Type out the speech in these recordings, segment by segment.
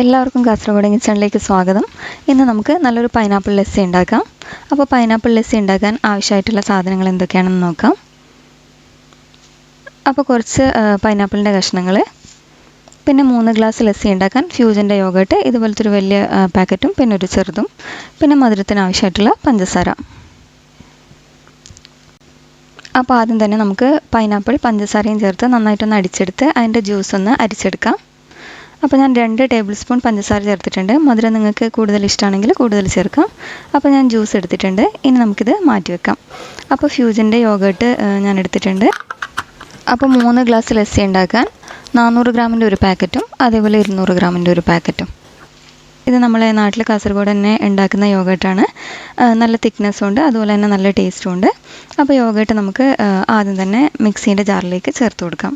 എല്ലാവർക്കും കാസർഗോഡ് കിച്ചണിലേക്ക് സ്വാഗതം. ഇന്ന് നമുക്ക് നല്ലൊരു പൈനാപ്പിൾ ലസ്സി ഉണ്ടാക്കാം. അപ്പോൾ പൈനാപ്പിൾ ലസ്സി ഉണ്ടാക്കാൻ ആവശ്യമായിട്ടുള്ള സാധനങ്ങൾ എന്തൊക്കെയാണെന്ന് നോക്കാം. അപ്പോൾ കുറച്ച് പൈനാപ്പിളിന്റെ കഷ്ണങ്ങൾ പിന്നെ മൂന്ന് ഗ്ലാസ് ലസ്സി ഉണ്ടാക്കാൻ ഫ്യൂജന്റെ യോഗട്ട് ഇതുപോലത്തെ ഒരു വലിയ പാക്കറ്റും പിന്നെ ഒരു ചെറുതും പിന്നെ മധുരത്തിന് ആവശ്യമായിട്ടുള്ള പഞ്ചസാര. അപ്പോൾ ആദ്യം തന്നെ നമുക്ക് പൈനാപ്പിൾ പഞ്ചസാരയും ചേർത്ത് നന്നായിട്ടൊന്ന് അടിച്ചെടുത്ത് അതിന്റെ ജ്യൂസ് ഒന്ന് അരിച്ചെടുക്കാം. അപ്പോൾ ഞാൻ രണ്ട് ടേബിൾ സ്പൂൺ പഞ്ചസാര ചേർത്തിട്ടുണ്ട്. മധുരം നിങ്ങൾക്ക് കൂടുതൽ ഇഷ്ടമാണെങ്കിൽ കൂടുതൽ ചേർക്കാം. അപ്പോൾ ഞാൻ ജ്യൂസ് എടുത്തിട്ടുണ്ട്. ഇനി നമുക്കിത് മാറ്റി വെക്കാം. അപ്പോൾ ഫ്യൂജിന്റെ യോഗട്ട് ഞാൻ എടുത്തിട്ടുണ്ട്. അപ്പോൾ മൂന്ന് ഗ്ലാസ് ലസ്സി ഉണ്ടാക്കാൻ നാനൂറ് ഗ്രാമിന്റെ ഒരു പാക്കറ്റും അതേപോലെ ഇരുന്നൂറ് ഗ്രാമിന്റെ ഒരു പാക്കറ്റും ഇത് നമ്മളെ നാട്ടിൽ കാസർഗോഡ് തന്നെ ഉണ്ടാക്കുന്ന യോഗട്ടാണ് നല്ല തിക്നെസ്സും ഉണ്ട് അതുപോലെ തന്നെ നല്ല ടേസ്റ്റും ഉണ്ട്. അപ്പോൾ യോഗട്ട് നമുക്ക് ആദ്യം തന്നെ മിക്സീന്റെ ജാറിലേക്ക് ചേർത്ത് കൊടുക്കാം.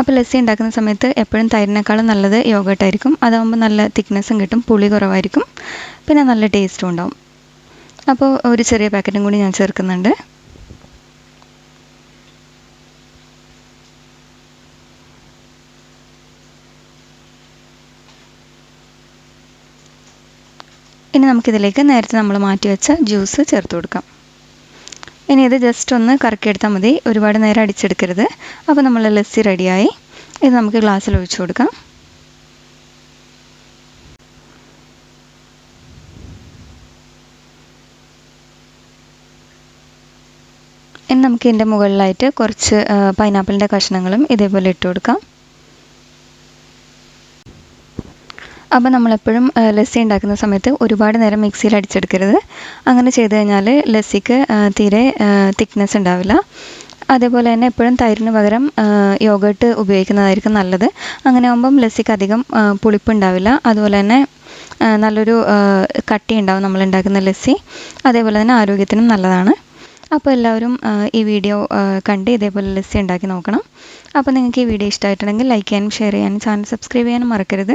അപ്പോൾ ലസ്സി ഉണ്ടാക്കുന്ന സമയത്ത് എപ്പോഴും തൈരിനേക്കാളും നല്ലത് യോഗട്ടായിരിക്കും അതാകുമ്പോൾ നല്ല തിക്നെസ്സും കിട്ടും പുളി കുറവായിരിക്കും. പിന്നെ നല്ല ടേസ്റ്റും ഉണ്ടാവും. അപ്പോൾ ഒരു ചെറിയ പാക്കറ്റും കൂടി ഞാൻ ചേർക്കുന്നുണ്ട്. ഇനി നമുക്കിതിലേക്ക് നേരത്തെ നമ്മൾ മാറ്റി വെച്ച ജ്യൂസ് ചേർത്ത് കൊടുക്കാം. ഇനി ഇത് ജസ്റ്റ് ഒന്ന് കറക്കിയെടുത്താൽ മതി. ഒരുപാട് നേരം അടിച്ചെടുക്കരുത്. അപ്പോൾ നമ്മൾ ലസ്സി റെഡിയായി. ഇത് നമുക്ക് ഗ്ലാസ്സിൽ ഒഴിച്ചു കൊടുക്കാം. ഇനി നമുക്ക് ഇതിന്റെ മുകളിലായിട്ട് കുറച്ച് പൈനാപ്പിളിന്റെ കഷ്ണങ്ങളും ഇതേപോലെ ഇട്ട് കൊടുക്കാം. അപ്പോൾ നമ്മളെപ്പോഴും ലസ്സി ഉണ്ടാക്കുന്ന സമയത്ത് ഒരുപാട് നേരം മിക്സിയിൽ അടിച്ചെടുക്കരുത്. അങ്ങനെ ചെയ്ത് കഴിഞ്ഞാൽ ലസ്സിക്ക് തീരെ തിക്നെസ് ഉണ്ടാവില്ല. അതേപോലെ തന്നെ എപ്പോഴും തൈരിന് പകരം യോഗട്ട് ഉപയോഗിക്കുന്നതായിരിക്കും നല്ലത്. അങ്ങനെ ആകുമ്പം ലസ്സിക്ക് അധികം പുളിപ്പ് ഉണ്ടാവില്ല. അതുപോലെ തന്നെ നല്ലൊരു കട്ടി ഉണ്ടാവും നമ്മൾ ഉണ്ടാക്കുന്ന ലസ്സി. അതേപോലെ തന്നെ ആരോഗ്യത്തിനും നല്ലതാണ്. അപ്പോൾ എല്ലാവരും ഈ വീഡിയോ കണ്ട് ഇതേപോലെ ലസ്സി ഉണ്ടാക്കി നോക്കണം. അപ്പോൾ നിങ്ങൾക്ക് ഈ വീഡിയോ ഇഷ്ടമായിട്ടുണ്ടെങ്കിൽ ലൈക്ക് ചെയ്യാനും ഷെയർ ചെയ്യാനും ചാനൽ സബ്സ്ക്രൈബ് ചെയ്യാനും മറക്കരുത്.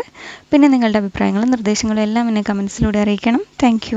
പിന്നെ നിങ്ങളുടെ അഭിപ്രായങ്ങളും നിർദ്ദേശങ്ങളും എല്ലാം എന്നെ കമൻസിലൂടെ അറിയിക്കണം. താങ്ക്